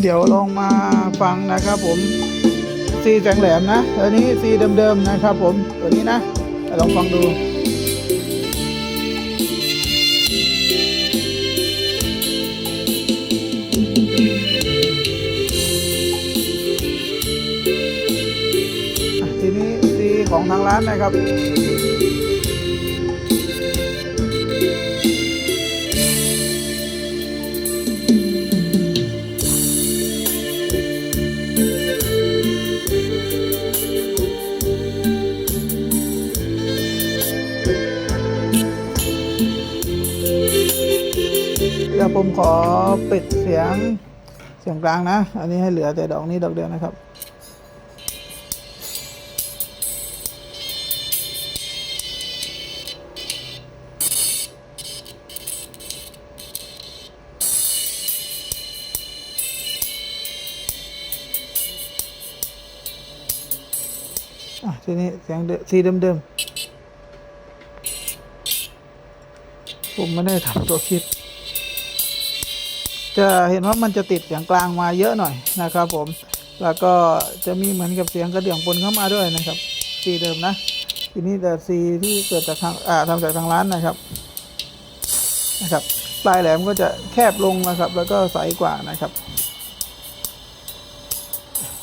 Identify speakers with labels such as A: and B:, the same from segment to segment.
A: เดี๋ยวลองมาฟังนะครับผมซีแสงแหลมนะตัวนี้ซีเดิมๆนะครับผมตัวนี้นะลองฟังดูทีนี้ซีของทางร้านนะครับ เดี๋ยวผมขอปิดเสียงเสียงกลางนะ อันนี้ให้เหลือแต่ดอกนี้ดอกเดียวนะครับอะทีนี้เสียงเดิมสีเดิมๆ ผมไม่ได้ทำตัวคลิป จะเห็นว่ามันจะติดเสียงกลางมาเยอะหน่อยนะครับผมแล้วก็จะมีเหมือนกับเสียงกระเดื่องปนเข้ามาด้วยนะครับสีเดิมนะทีนี้แต่สีที่เกิดจากทางอ่าทำจากทางร้านนะครับนะครับปลายแหลมก็จะแคบลงนะครับ แล้วก็ใสกว่านะครับ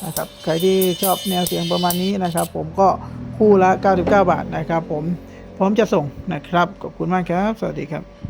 A: นะครับใครที่ชอบแนวเสียงประมาณนี้นะครับ ผมก็คู่ละ 99 บาทนะครับ ผมพร้อมจะส่งนะครับขอบคุณมากครับ สวัสดีครับ